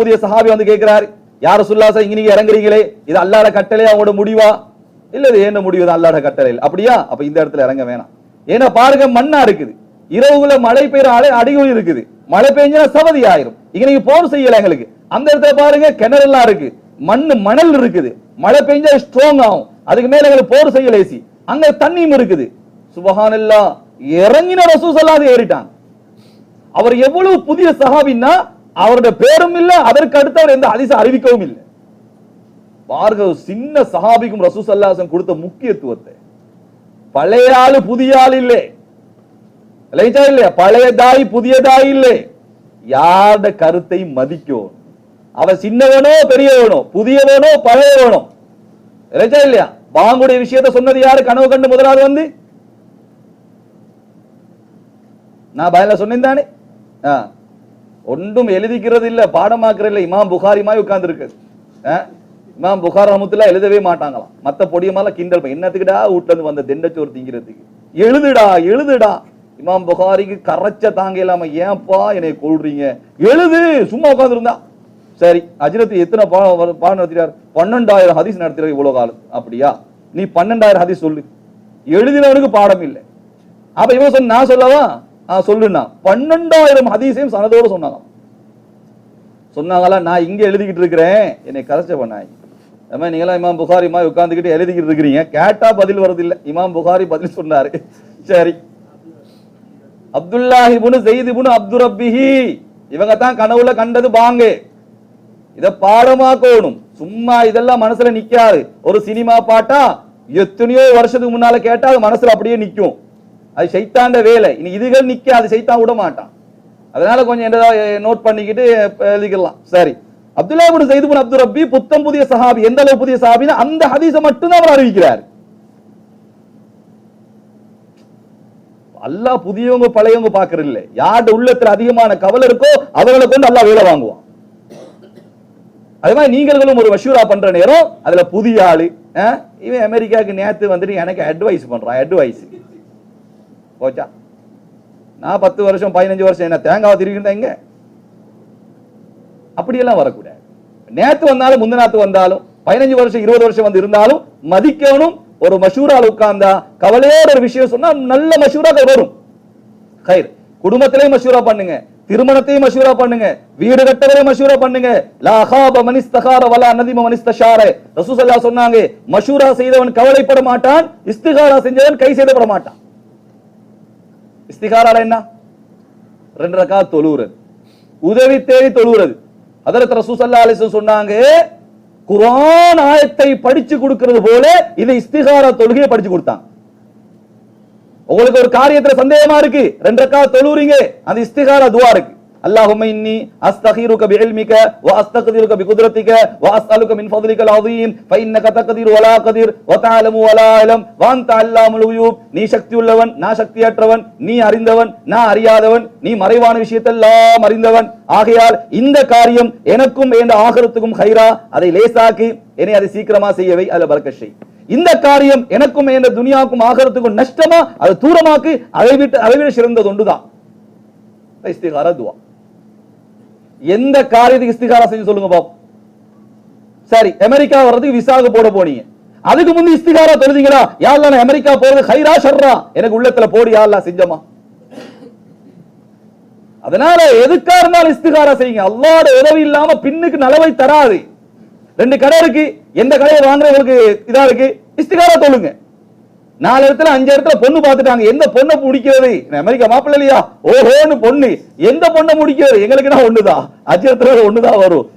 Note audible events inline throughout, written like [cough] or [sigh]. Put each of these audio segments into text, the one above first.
புதிய சஹாபி வந்து கேட்கிறார் யார் சுல்லாசா இங்க நீங்க இறங்குறீங்களே? இது அல்லாட கட்டளை அவங்களோட முடிவா? இல்ல இது என்ன முடிவு? அல்லாட கட்டளை அப்படியா? அப்ப இந்த இடத்துல இறங்க வேணாம். ஏன்னா பாருங்க மண்ணா இருக்குது. இரவுல மழை பெய்யற அலை அடியும் இருக்குது. மழை பெஞ்சா சவதி ஆயிரும். இங்க நீங்க போர் செய்யல எங்களுக்கு. அந்த இடத்துல பாருங்க கிணறு எல்லாம் இருக்கு. மண்ணு மணல் இருக்குது. மழை பெஞ்சா ஸ்ட்ராங் ஆகும். அதுக்கு மேல எங்களுக்கு போர் செய்ய லேசி அங்க தண்ணியும் இருக்குது. சுபஹானல்லா இறங்கின ரசூசல்லாது ஏறிட்டான். அவர் எவ்வளவு புதிய சஹாபின்னா அவருடைய பேரும் இல்ல அதற்கு அடுத்து அவர் எந்த அதிசம் அறிவிக்கவும் இல்லை. பாருங்க சின்ன சஹாபிக்கும் ரசூசல்லாசன் கொடுத்த முக்கியத்துவத்தை. பழைய ஆளு புதிய ஆள் இல்லை. இல்லையா? இல்லையா பழையதாய் புதியதாய் இல்லை. யாரோட கருத்தை மதிக்கும் அவன் சின்னவனோ பெரியவனோ புதியவனோ பழையவனோ. இல்லையா இல்லையா? பாங்குடைய விஷயத்தை சொன்னது யாரு? கனவு கண்டு முதலாவது வந்து? நான் பயல சொன்னேன் தானே? ஒன்றும் எழுதிக்கிறது இல்ல பாடமாக்குறது இல்லை இமாம் புகாரி மாதிரி உட்கார்ந்து இமாம் புகார் ரஹமத்துல்லா எழுதவே மாட்டாங்களாம். மத்த பொடியமால கிண்டல் என்னத்துக்குடா வீட்டுல வந்த திண்டச்சோறு திங்கிறதுக்கு? எழுதுடா எழுதுடா. இமாம் புகாரிக்கு கரைச்ச தாங்க இல்லாம ஏன்பா என்னை கொள்றீங்க எழுது. சும்மா உட்காந்துருந்தா சரி அஜினத்து எத்தனை பாடம் பாடம் நடத்தினார் பன்னெண்டாயிரம் ஹதீஸ் நடத்தினார் இவ்வளவு காலம். அப்படியா? நீ பன்னெண்டாயிரம் ஹதீஸ் சொல்லு. எழுதினவனுக்கு பாடம் இல்லை. அப்ப இவன் சொன்ன நான் சொல்லவா? ஆ சொல்லுண்ணா. பன்னெண்டாயிரம் ஹதீஸையும் சனதோடு சொன்னாங்க சொன்னாங்களா நான் இங்கே எழுதிக்கிட்டு இருக்கிறேன். என்னை கரைச்ச பண்ணாய். அது மாதிரி நீங்களாம் இமாம் புகாரி மாதிரி உட்காந்துக்கிட்டு எழுதிக்கிட்டு இருக்கிறீங்க. கேட்டா பதில் வரதில்லை இமாம் புகாரி பதில் சொன்னார். சரி. அப்துல்லாஹி புனு செய்தி புனு அப்துல் ரப்பிஹி இவங்க தான் கனவுல கண்டது பாங்க. இதை பாடமாக்கணும் சும்மா இதெல்லாம் மனசுல நிக்காது. ஒரு சினிமா பாட்டா எத்தனையோ வருஷத்துக்கு முன்னால கேட்டா அது மனசுல அப்படியே நிற்கும் அது சைத்தாண்ட வேலை. இனி இதுகள் நிக்காது சைத்தான் விட மாட்டான். அதனால கொஞ்சம் என்னதா நோட் பண்ணிக்கிட்டு எழுதிக்கலாம். சரி. அப்துல்லா இப்னு சைது பின் அப்துல் ரப்பி புத்தம் புதிய சஹாபி. எந்த அளவு புதிய சஹாபினா அந்த ஹதீஸை மட்டும்தான் அவர் அறிவிக்கிறார். அல்லாஹ் புதியவங்க பழையவங்க பாக்குறது இல்ல யார்ட உள்ளத்துல அதிகமான கவலை இருக்கோ அவர்களை கொண்டு அல்லாஹ் வேலை வாங்குவான். அதே மாதிரி நீங்களும் ஒரு மஷூரா பண்ற நேரம் அதுல புதிய ஆளு இவன் அமெரிக்காவுக்கு நேத்து வந்துட்டு எனக்கு அட்வைஸ் பண்றான் அட்வைஸ் போச்சா நான் பத்து வருஷம் பதினஞ்சு வருஷம் என்ன தேங்காவை திருக்கிட்டேன் எங்க? அப்படியெல்லாம் வரக்கூடாது. நேத்து வந்தாலும் முந்தினாத்து வந்தாலும் பதினஞ்சு வருஷம் இருபது வருஷம் வந்து இருந்தாலும் மதிக்கணும் ஒரு மஷூரால உட்கார்ந்தா கவலையோட ஒரு விஷயம் சொன்னா நல்ல மஷூராக்கள் வரும். கயிர் குடும்பத்திலேயே மஷூரா பண்ணுங்க. திருமணத்தையும் மஷூரா பண்ணுங்க. வீடு கட்டவரையும் மஷூரா பண்ணுங்க. லாஹாப மனிஸ்தகார வலா நதிம மனிஸ்தஷார ரசூசல்லா சொன்னாங்க மஷூரா செய்தவன் கவலைப்பட மாட்டான் இஸ்திகாரா செஞ்சவன் கை செய்தப்பட மாட்டான். இஸ்திகாரால என்ன? ரெண்டு ரக்கா தொழுவுறது. உதவி தேடி தொழுவுறது. அதற்கு ரசூசல்லா அலிசன் சொன்னாங்க குரான் ஆயத்தை படிச்சு கொடுக்கிறது போல இது இஸ்திகார தொழுகையை படிச்சு கொடுத்தான். உங்களுக்கு ஒரு காரியத்துல சந்தேகமா இருக்கு? ரெண்டு ரக்கா தொழுறீங்க அந்த இஸ்திகார துவா இருக்கு. اللهم اني استخيرك بعلمك واستقدرك بقدرتك واسالك من فضلك العظيم فانك تقدر ولا اقدر وتعلم ولا اعلم وانت علام الغيوب நீ சக்தி உள்ளவன் நான் சக்தியற்றவன் நீ அறிந்தவன் நான் அறியாதவன் நீ மறைவான விஷயத்தெல்லாம் அறிந்தவன் ஆகையால் இந்த காரியம் எனக்கும் என்ற ஆகரத்துக்கும் ஹைரா அதை லேசாக்கி என்னை அதை சீக்கிரமா செய்யவை அதுல பறக்க செய் இந்த காரியம் எனக்கும் என்ற துனியாவுக்கும் ஆகரத்துக்கும் நஷ்டமா அதை தூரமாக்கு அதை விட்டு அதை விட சிறந்தது ஒன்றுதான் இஸ்திகாரா துவா எந்த காரியத்துக்கு இஸ்திகாரா செஞ்சு சொல்லுங்க பாப்போம் சரி அமெரிக்கா வர்றதுக்கு விசாக போட போனீங்க. அதுக்கு முந்தி இஸ்திகாரா தொழுதீங்களா? யாரெல்லாம் நான் அமெரிக்கா போறது? ஹைரா ஷர்ரா. எனக்கு உள்ளத்துல போடி யாரெல்லாம் செஞ்சமா? அதனால எதுக்கா இருந்தாலும் இஸ்திகாரா செய்யுங்க. அல்லாட உதவி இல்லாம பின்னுக்கு நலவை தராது. ரெண்டு கடை இருக்கு. எந்த கடையை வாங்குறவங்களுக்கு இதா இருக்கு? இஸ்திகாரா தொழுங்க. நாலு இடத்துல அஞ்சு இடத்துல பொண்ணு பார்த்துட்டாங்க. எந்த பொண்ணை முடிக்கிறது? அமெரிக்கா மாப்பிள்ளை இல்லையா? ஓஹோன்னு பொண்ணு. எந்த பொண்ணை முடிக்கிறது? எங்களுக்குன்னா ஒண்ணுதான் அஞ்சு இடத்துல ஒண்ணுதான் வரும்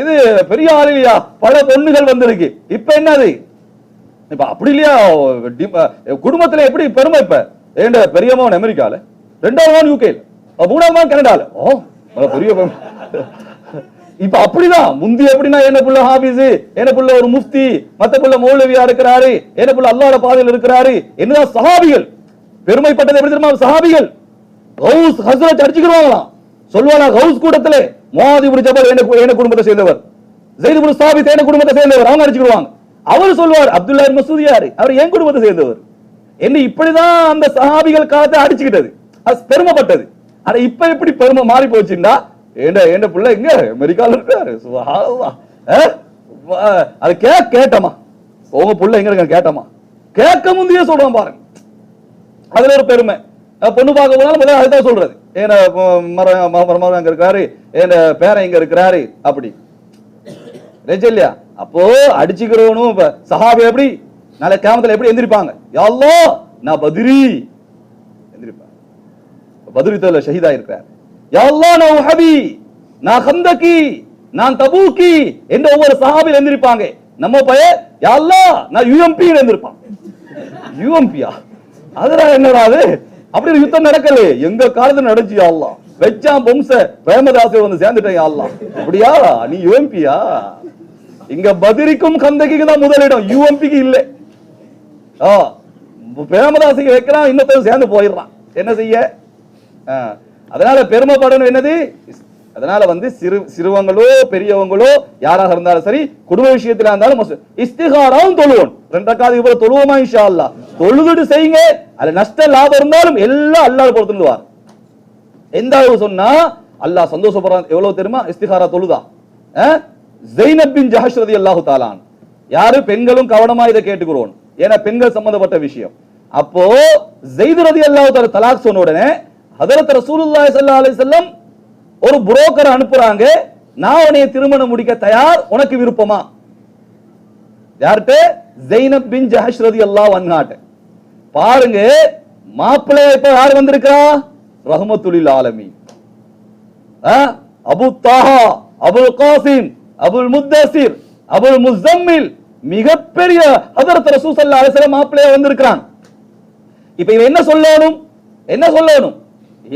இது பெரிய ஆள் இல்லையா? பல பொண்ணுகள் வந்திருக்கு. இப்ப என்னது? இப்ப அப்படி இல்லையா? குடும்பத்துல எப்படி பெருமை இப்ப? ஏண்ட பெரியம்மாவன் அமெரிக்கால ரெண்டாவது யூகேல மூணாவது கனடால. ஓ பெரிய இப்ப அப்படிதான் முந்தி எப்படின்னா என்ன புள்ள ஹாபிஸ்? என்ன புள்ள ஒரு முஃப்தி? மத்த புள்ள மௌலவியா இருக்கிறாரு? என்ன புள்ள அல்லாஹ்வோட பாதையில் இருக்கிறாரு? என்னதான் சஹாபிகள்? பெருமைப்பட்டது எப்படி தெரியுமா? சஹாபிகள். கௌஸ் ஹசரத் அடிச்சுக்கிறாங்களாம் சொல்லுவானா கௌஸ் கூட்டத்துல மோதி இப்படி ஜபல் என்ன குடும்பத்தை சேர்ந்தவர். ஜெயித் இப்னு சாபித் என்ன குடும்பத்தை சேர்ந்தவர். அவங்க அடிச்சுக்கிடுவாங்க அவர் சொல்லுவார் அப்துல்லா மசூதி யாரு? அவர் என் குடும்பத்தை சேர்ந்தவர். என்ன இப்படிதான் அந்த சஹாபிகள் காலத்தை அடிச்சுக்கிட்டது. அது பெருமைப்பட்டது. ஆனா இப்ப எப்படி பெருமை மாறி போச்சுன்னா ஏண்டா ஏண்ட பிள்ளை எங்க அமெரிக்கால இருக்காரு. அஹ்? அது கே கேட்டமா உங்க பிள்ளை எங்க இருக்க கேட்டமா கேட்க முந்தையே சொல்றான் பாருங்க அதுல ஒரு பெருமை. பொண்ணு பார்க்க போனாலும் முதல்ல அதுதான் சொல்றது. ஏன்னா மரம் மர- மரம் அங்க இருக்காரு? ஏன பேரன் இங்க இருக்கிறாரு? அப்படி. நிஜம் இல்லையா அப்போ அடிச்சுக்கிறவனும் இப்ப சஹாபி எப்படி? நாளை கேமத்துல எப்படி எந்திரிப்பாங்க? யா நான் பதிரி. எந்திரிப்பாங்க பத்ரித்துல ஷஹீதா இருக்கிறார் யா நான் உஹபி நான் கந்தகி நான் தபூக்கி என்ற ஒவ்வொரு சஹாபில் எழுந்திருப்பாங்க நம்ம பய யா நான் யுஎம்பி எந்திருப்பான். யுஎம்பியா அதுடா என்னடா அது? அப்படி யுத்தம் நடக்கல. எங்க காலத்துல நடந்துச்சு யாழ்லாம் வச்சான் பொம்ச பிரேமதாசை வந்து சேர்ந்துட்டேன் யாழ்லாம் அப்படியா? நீ யுஎம்பியா இங்க பதிரிக்கும் கந்தகிக்கு தான் முதலிடம் யுஎம்பிக்கு இல்ல. ஆ பிரேமதாசிக்கு வைக்கிறான் இன்னொருத்தன் சேர்ந்து போயிடுறான். என்ன செய்ய? ஆ, அதனால பெருமைப்படணும் என்னது? அதனால வந்து சிறு சிறுவங்களோ பெரியவங்களோ யாராக இருந்தாலும் சரி குடும்ப விஷயத்துல இருந்தாலும் மொச- இஸ்திகாராவும் தொழுவோம். ரெண்டக்காதுக்கு போல தொழுவோமா இன்ஷா அல்லா தொழுதுட்டு செய்யுங்க. அதுல நஷ்ட லாபம் இருந்தாலும் எல்லாம் அல்லாஹ் பொறுத்துன்னுவார். எந்த அளவு சொன்னா அல்லாஹ் சந்தோஷப்படுறான். எவ்வளவு தெரியுமா? இஸ்திகாரா தொழுதா. அஹ்? ஜெய்னப் பின் ஜஹஷ் ரலியல்லாஹு தாலான் யாரு? பெண்களும் கவனமா இதை கேட்டுக்கிறோம். ஏன்னா பெண்கள் சம்பந்தப்பட்ட விஷயம். அப்போ ஜெயித் ரலியல்லாஹு தாலா தலாக் சொன்ன உடனே ஹதரத் ரசூலுல்லாஹி ஸல்லல்லாஹு அலைஹி வஸல்லம் ஒரு புரோக்கர் அனுப்புறாங்க. நான் உனைய திருமணம் முடிக்க தயார் உனக்கு விருப்பமா? யார்கிட்ட? ஜெய்னப் பின் ஜஹஷ் ரலியல்லாஹு அன்ஹாட்ட. பாருங்க மாப்பிள்ளை இப்ப யார் வந்திருக்கா ரஹமத்துலில் ஆலமி அபு தாஹா அபுல் காசிம் அபுல் முத்தசிர் அபுல் முஸ்தம்மில் மிகப்பெரிய ஹதரத் ரசூல் சல்லா அலிஸ்லாம் வஸல்லம் மாப்பிள்ளைய வந்திருக்கிறான். இப்ப இவன் என்ன சொல்லணும்? என்ன சொல்லணும்?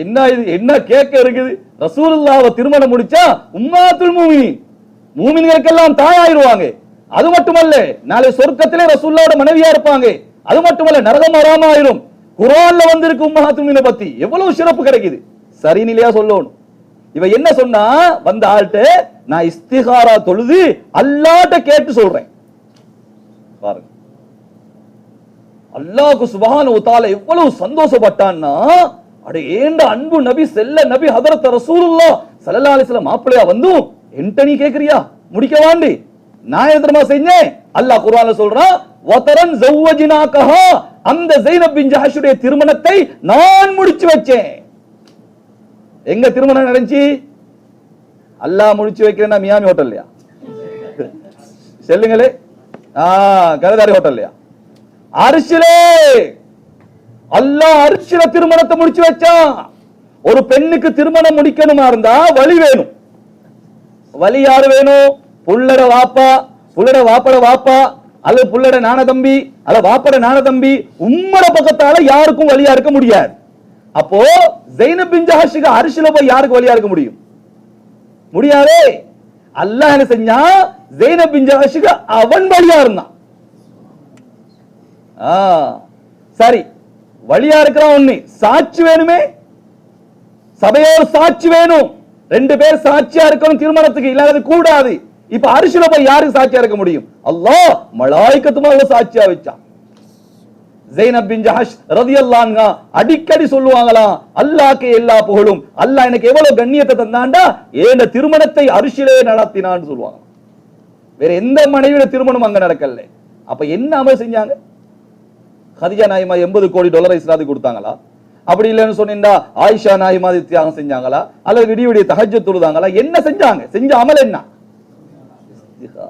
என்ன இது? என்ன கேட்க இருக்குது? ரசூலுல்லாஹ்வை திருமணம் முடிச்சா உம்மாத்துல் மூமினின். மூமின்களுக்கெல்லாம் தாயாயிருவாங்க. அது மட்டுமல்ல நாளை சொர்க்கத்திலே ரசூல்லாவோட மனைவியா இருப்பாங்க. அது மட்டுமல்ல நரகம் வராம ஆயிரும் குரான்ல வந்திருக்கு உம்மஹாத்துல் மூமினை பத்தி. எவ்வளவு சிறப்பு கிடைக்குது? சரி நிலையா சொல்லணும். இவ என்ன சொன்னா? வந்த ஆள்கிட்ட நான் இஸ்திகாரா தொழுது அல்லாட்ட கேட்டு சொல்றேன். பாருங்க. அல்லாஹ்க்கு சுபஹான உத்தால எவ்வளவு சந்தோஷப்பட்டான்னா அட ஏண்ட அன்பு நபி செல்ல நபி ஹதரத் ரசூலுல்லா ஸல்லல்லாஹு அலிஸ்ல மாப்பிள்ளையா மாப்பிளையா வந்தும் என்கிட்ட நீ கேக்குறியா? முடிக்க வாண்டி. நான் எதிரமா செஞ்சேன்? அல்லாஹ் குர்ஆன்ல சொல்றான் வதரன் ஜவ்வஜினாகஹா. அந்த ஜைனப் பின் ஜஹஷுடைய திருமணத்தை நான் முடிச்சு வச்சேன். எங்க திருமணம் நடந்துச்சு? அல்லாஹ் முடிச்சு வைக்கிறேன்னா மியாமி ஹோட்டல்லையா [laughs] செல்லுங்களே. ஆ கலதாரி ஹோட்டல்லையா அரிசிலே. அல்லாஹ் அரிசில திருமணத்தை முடிச்சு வச்சான் ஒரு பெண்ணுக்கு திருமணம் முடிக்கணுமா இருந்தா வழி வேணும். வழி யாரு வேணும்? புள்ளட வாப்பா புள்ளட வாப்பட வாப்பா அல்லது புள்ளட நான தம்பி அல்ல வாப்பட நான தம்பி உம்மட பக்கத்தால யாருக்கும் வழியா இருக்க முடியாது. அப்போ ஜெயினப் பின் ஜஹஷுக்கு அரிசில போய் யாருக்கு வழியா இருக்க முடியும்? முடியாதே. அல்லாஹ் என்ன செஞ்சா ஜெயினப் பின் ஜஹஷுக்கு அவன் வழியா இருந்தான். சரி. வழியா இருக்கிறான் ஒண்ணு சாட்சி வேணுமே? சபையோர் சாட்சி வேணும். ரெண்டு பேர் சாட்சியா இருக்கணும் திருமணத்துக்கு இல்லாத கூடாது. இப்ப அரிசில போய் யாருக்கு சாட்சியா இருக்க முடியும்? அல்லாஹ் மலாய்க்கத்துமா சாட்சியா வச்சான் ஜெயினப் பின் ஜஹஷ் ரதியல்லாஹு அடிக்கடி சொல்லுவாங்களாம் அல்லாக்கு எல்லா புகழும். அல்லாஹ் எனக்கு எவ்வளவு கண்ணியத்தை தந்தாண்டா? ஏன் திருமணத்தை அரிசிலே நடத்தினான்னு சொல்லுவாங்க வேற எந்த மனைவியோட திருமணம் அங்க நடக்கல. அப்ப என்ன அமல் செஞ்சாங்க? ஹதிஜா நாயிமா எண்பது கோடி டாலரை இஸ்லாதி கொடுத்தாங்களா? அப்படி இல்லைன்னு சொன்னீங்கன்னா ஆயிஷா நாயிமா தியாகம் செஞ்சாங்களா? அல்லது விடிய விடிய தகஜ தொழுதாங்களா? என்ன செஞ்சாங்க? செஞ்ச அமல் என்ன? இஸ்திகா.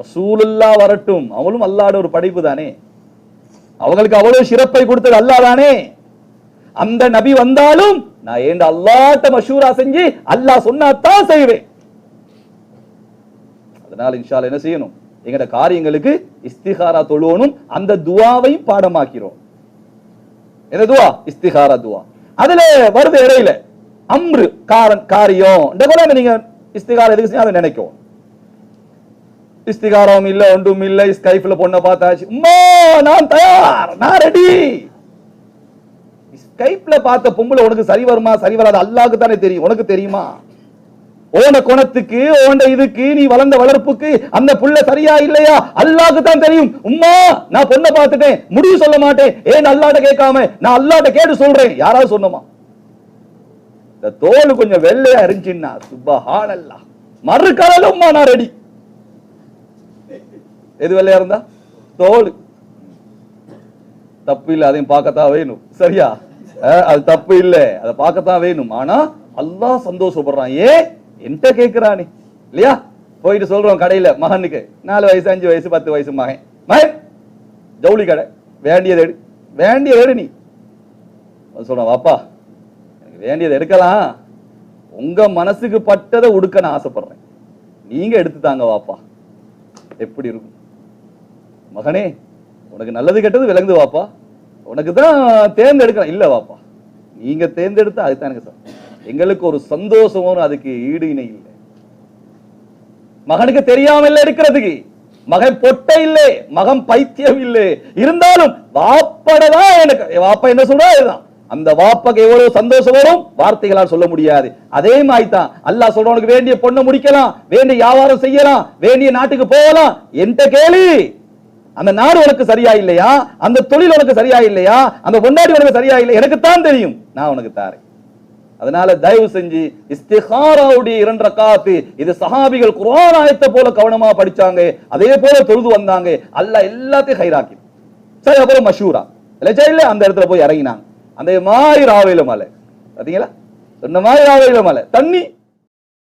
ரசூலுல்லா வரட்டும். அவளும் அல்லாட ஒரு படைப்பு தானே. அவங்களுக்கு அவ்வளவு சிறப்பை கொடுத்தது அல்லாஹ் தானே. அந்த நபி வந்தாலும் நான் ஏண்ட அல்லாட்ட மஷூரா செஞ்சு அல்லாஹ் சொன்னா தான் செய்வேன். அதனால இன்ஷால் என்ன செய்யணும்? எங்கட காரியங்களுக்கு இஸ்திகாரா தொழுவனும் அந்த துவாவையும் பாடமாக்கிறோம். என்ன துவா? இஸ்திகாரா துவா. அதுல வருது இடையில. அம்ரு காரன் காரியம். இந்த போல நீங்க இஸ்திகாரம் எதுக்கு செய்ய அதை நினைக்கும். இஸ்திகாரம் இல்ல ஒன்றும் இல்ல ஸ்கைப்ல பொண்ணை பார்த்தாச்சு. உம்மா நான் தயார் நான் ரெடி ஸ்கைப்ல பார்த்த பொம்பளை உனக்கு சரி வருமா சரி வராது? அல்லாஹ்க்கு தானே தெரியும். உனக்கு தெரியுமா? ஓன குணத்துக்கு ஓண்ட இதுக்கு நீ வளர்ந்த வளர்ப்புக்கு அந்த புள்ள சரியா இல்லையா? அல்லாக்கு தான் தெரியும். உம்மா நான் பொண்ணை பார்த்துட்டேன். முடிவு சொல்ல மாட்டேன். ஏன் அல்லாட்ட கேட்காம? நான் அல்லாட்ட கேட்டு சொல்றேன். யாராவது சொன்னமா இந்த தோல் கொஞ்சம் வெள்ளையா இருந்துச்சுன்னா சுபஹானல்லாஹ் மறு உமா நான் ரெடி எது வெள்ளையா இருந்தா? தோல். தப்பு இல்லை அதையும் பார்க்கத்தான் வேணும். சரியா? அது தப்பு இல்ல. அதை பார்க்கத்தான் வேணும். ஆனா அல்லாஹ் சந்தோஷப்படுறான். ஏன்? என்கிட்ட கேக்குறானே இல்லையா? போயிட்டு சொல்றோம் கடையில மகனுக்கு. நாலு வயசு அஞ்சு வயசு பத்து வயசு மகன். மகன் ஜவுளி கடை. வேண்டியது எடு. வேண்டியது எடு நீ. சொல்றான் வாப்பா எனக்கு வேண்டியது எடுக்கலாம். உங்க மனசுக்கு பட்டதை உடுக்க நான் ஆசைப்படுறேன். நீங்க எடுத்து தாங்க வாப்பா. எப்படி இருக்கும்? மகனே உனக்கு நல்லது கெட்டது விளங்குது வாப்பா. உனக்கு தான் தேர்ந்தெடுக்கலாம் இல்ல வாப்பா நீங்க தேர்ந்தெடுத்தா அதுதான் எனக்கு சார் எங்களுக்கு ஒரு சந்தோஷமும் அதுக்கு ஈடு இணை இல்லை. மகனுக்கு தெரியாமல் இருக்கிறதுக்கு. எடுக்கிறதுக்கு மகன் பொட்டை இல்லை மகன் பைத்தியம் இல்லை. இருந்தாலும் வாப்படதான் எனக்கு. வாப்பா என்ன சொல்றான்? இதுதான். அந்த வாப்பாக்கு எவ்வளவு சந்தோஷம் வரும்? வார்த்தைகளால் சொல்ல முடியாது. அதே மாதிரி தான் அல்லாஹ் சொல்றவனுக்கு வேண்டிய பொண்ணை முடிக்கலாம் வேண்டிய வியாபாரம் செய்யலாம் வேண்டிய நாட்டுக்கு போகலாம். என்கிட்ட கேளு. அந்த நாடு உனக்கு சரியா இல்லையா? அந்த தொழில் உனக்கு சரியா இல்லையா? அந்த பொண்டாடி உனக்கு சரியா இல்லை? எனக்கு தான் தெரியும். நான் உனக்கு தாரேன். அதனால தயவு செஞ்சு இஸ்திஹாராவுடைய இரண்டு ரக்காத்து இது சஹாபிகள் குரான் ஆயத்தை போல கவனமா படிச்சாங்க அதே போல தொழுது வந்தாங்க. அல்ல எல்லாத்தையும் ஹைராக்கி. சரி அப்புறம் மஷூரா. இல்ல இல்ல அந்த இடத்துல போய் இறங்கினாங்க. அந்த மாதிரி ராவையில மலை. பாத்தீங்களா? சொன்ன மாதிரி ராவையில மலை. தண்ணி